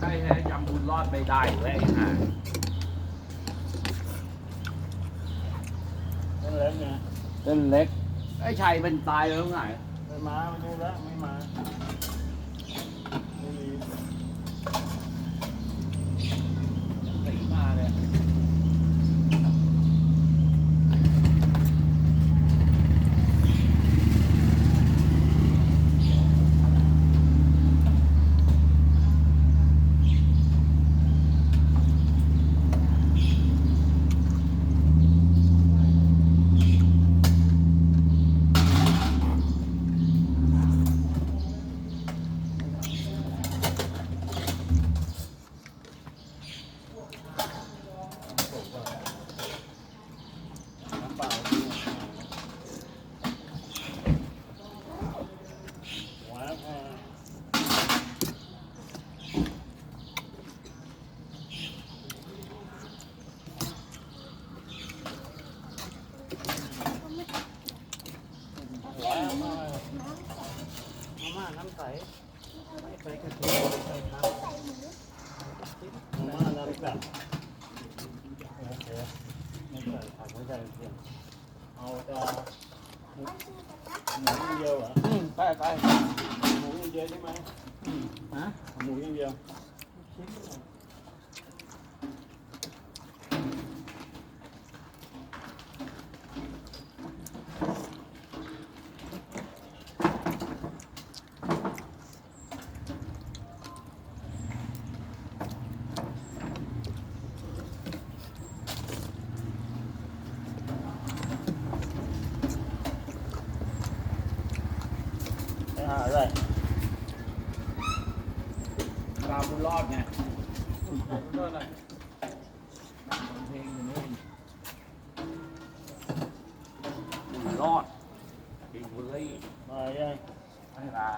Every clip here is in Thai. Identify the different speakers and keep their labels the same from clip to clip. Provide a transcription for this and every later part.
Speaker 1: ใช่แท้จำบุญรอดไม่ได้เลยฮะ
Speaker 2: นั่นแหละเนี่ย
Speaker 1: เส้นเล็ก ไอ้ชัยเป็นตายแล้วไง
Speaker 2: ไม่มาไม่ดูแล้วไม่มาไม่มี
Speaker 1: ตีมาเลย
Speaker 2: น้ำเปล่าหัวแพง หัวมามา ม่าน้ำใสไม่ใส่กระเทียมไม่ใส่ครับมาม่าน้ำจัดโอเคไม่ใส่ผักไม่ใส่กระเทียมเอาแต่หมูอย่างเดียวเหรอ
Speaker 1: อืมไปไป
Speaker 2: หมูอย่างเดียวใช่ไหม
Speaker 1: ฮะ
Speaker 2: หมูอย่างเดียว ไปหาอะไร
Speaker 1: ตามบุญรอดไงบุญรอดอะไรเพลงอยู่นู่นบุญรอดบิงบุรี
Speaker 2: มายัง
Speaker 1: พัฒนา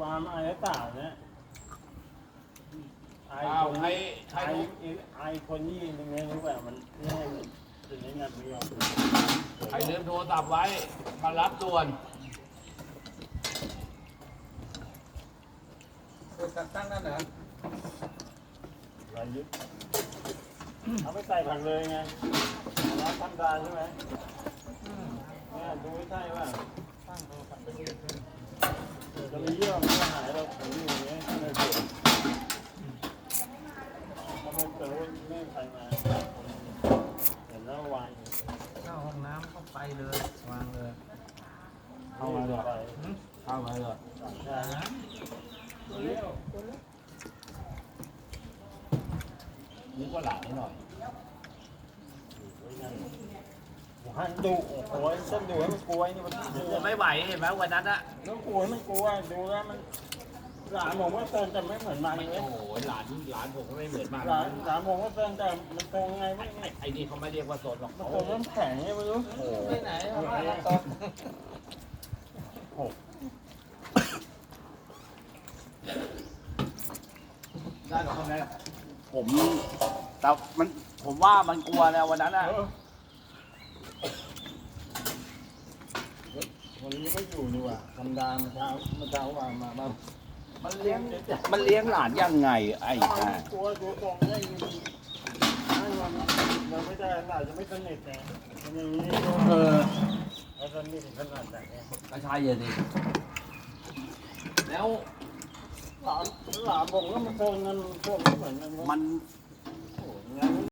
Speaker 1: วา
Speaker 2: มอะไรเปล่าเนี่ยไอ
Speaker 1: อ้าว
Speaker 2: คน
Speaker 1: ให้
Speaker 2: ไอ
Speaker 1: ให้
Speaker 2: ไอคนนี้ยังไงรู้แบบมันง่ายถึงในงานไม่ยอม
Speaker 1: ใครลืมโทรศัพท์ไว้มารับด่วน ตั้งนั่นเหรอ
Speaker 2: รายยึดเอาไปใส่ผักเลยไงร้านทำการใช่ไหมเนี่ยดูไม่ใช่ว่าจะมีเยื่อมันก็หายเราผมอยู่อย่างเงี้ยไม่ได้เกิดถ้าไม่เกิดไม่ใครมาเห็นแล้ววางอยู่
Speaker 3: เข้าห้องน้ำเข้าไปเลยวางเลย
Speaker 2: เข้ามาเลย
Speaker 1: เข้ามาเลย
Speaker 2: ใช่ นะ
Speaker 1: นึกว่าหลานหน่อย
Speaker 2: หันดุโอ้โหต้นดุให้มันกลัวนี่มัน
Speaker 1: กลัวไม่ไหวเห็นไหมวันนั้นอะ
Speaker 2: ต้องกลัวมันกลัวดูแล้วมัน หลานผมว่าเตินแต่ไม่เหมือนมันเลย
Speaker 1: โอ้โหหลานหลานผมก็ไม่เหมือนมาก
Speaker 2: หลานหลานผมว่าเตินแต่มันโกงไงไม่ไม่
Speaker 1: ไอ้นี่เขาไม่เรียกว่าโซนหรอก
Speaker 2: มันโกงน้ำแข็งไงไม่รู้
Speaker 1: โอ้โห
Speaker 3: ไปไหนเอามาแล้วก็
Speaker 1: ได้หรอครับแม่ผมแต่มันผมว่ามันกลัวนะวันนั้นอะ
Speaker 2: วันนี้ไม่อยู่นี่ว่ะธรรมดาเมื่อเช้าเมื่อเช้าว่ามาบ้าง
Speaker 1: มันเลี้ยงมันเลี้ยงหลานยังไง ไอ้ห่าก
Speaker 2: ลัวดูตรงได้ยินให้มันมันไม่ได้อาจจะไม่สนิทไงมันอย่างนี้
Speaker 1: เออ
Speaker 2: แล้วสนิทขนาดไหน
Speaker 1: ก็ใช่เลยดิแล้ว
Speaker 2: หลานหลานผมก็มาโกงเงินพวกเหมือนกัน
Speaker 1: มัน